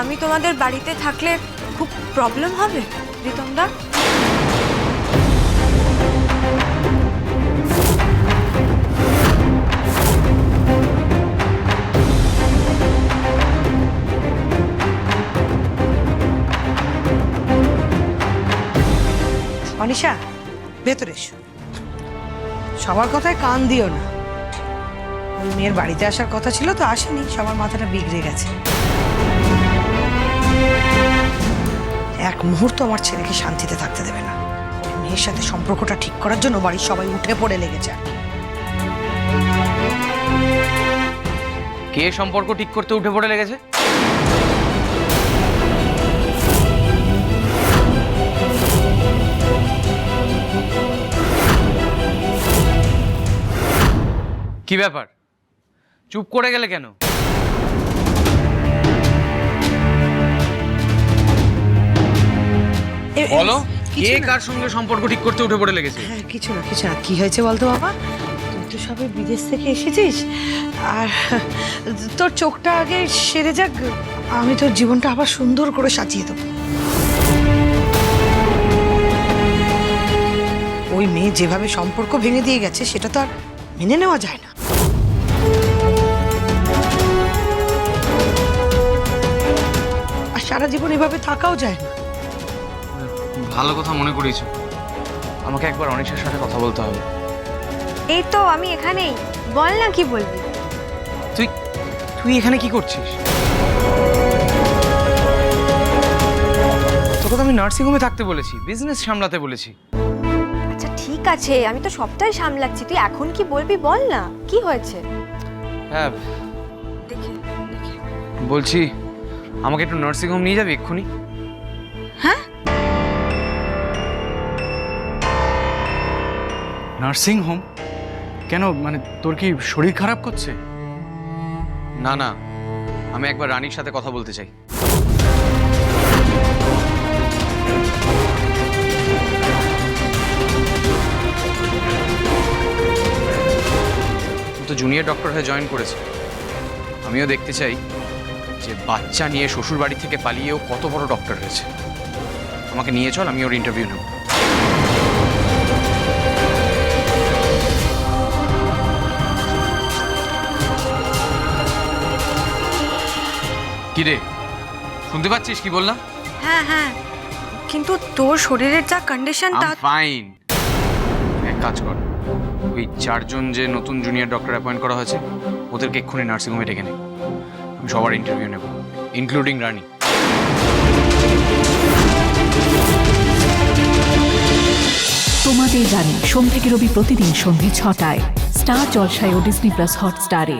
আমি তোমাদের বাড়িতে থাকলে খুব প্রবলেম হবে রিতমদা অনিশা, ভেতরে এসো। সবার কথায় কান দিও না। ওই মেয়ের বাড়িতে আসার কথা ছিল তো আসেনি, সবার মাথাটা বিগড়ে গেছে। মুহূর্ত আমার ছেলেকে শান্তিতে থাকতে দেবে না। মেয়ের সাথে সম্পর্কটা ঠিক করার জন্য বাড়ির সবাই উঠে পড়ে লেগেছে। কে সম্পর্ক ঠিক করতে উঠে পড়ে লেগেছে? কি ব্যাপার? চুপ করে গেলে কেন? বলো। কিছু কে না। কার সঙ্গে সম্পর্ক ঠিক করতে উঠে পড়ে লেগেছে? হ্যাঁ কিছু না কিছু না। কি হয়েছে বলতো বাবা? তুই তো সবে বিদেশ থেকে এসেছিস। আর তোর চোখটা আগে সেরে যাক আমি তোর জীবনটা আবার সুন্দর করে সাজিয়ে দেবো। ওই মেয়ে যেভাবে সম্পর্ক ভেঙে দিয়ে গেছে সেটা তো আর মেনে নেওয়া যায় না। আর সারা জীবন এভাবে থাকাও যায় না। ভালো কথা মনে করিয়েছো। আমাকে একবার অনিশের সাথে কথা বলতে হবে। এই তো আমি এখানেই। বল না কি বলবি? তুই তুই এখানে কি করছিস? তোকে তো আমি নার্সিংহোমে থাকতে বলেছি বিজনেস সামলাতে বলেছি। আচ্ছা ঠিক আছে আমি তো সবটাই সামলাচ্ছি। তুই এখন কি বলবি বল না কি হয়েছে? হ্যাঁ দেখি দেখি। বলছি আমাকে একটু নার্সিংহোম নিয়ে যাবি এক্ষুনি? হ্যাঁ? Nursing home? কেন মানে তোর কি শরীর খারাপ করছে? না না, আমি একবার রানীর সাথে কথা বলতে চাই। তো জুনিয়র ডক্টর হয়ে জয়েন করেছে। আমিও দেখতে চাই যে বাচ্চা নিয়ে শ্বশুর বাড়ি থেকে পালিয়েও কত বড় ডক্টর হয়েছে। আমাকে নিয়ে চল, আমি ওর ইন্টারভিউ নেব। কি রে শুনতে পাচ্ছিস কি বললাম হ্যাঁ হ্যাঁ। কিন্তু তোর শরীরের যা কন্ডিশন তা ফাইন এক কাজ কর। ওই চারজন যে নতুন জুনিয়র ডক্টর অ্যাপয়েন্ট করা হয়েছে ওদেরকে এক্ষুনি নার্সিংহোমে ডেকে নে। আমি সবার ইন্টারভিউ নেব ইনক্লুডিং রানী। তোমাদের জানি সোম থেকে রবি প্রতিদিন সন্ধে ছটায় স্টার জলসায় ও ডিসনি প্লাস হটস্টারে।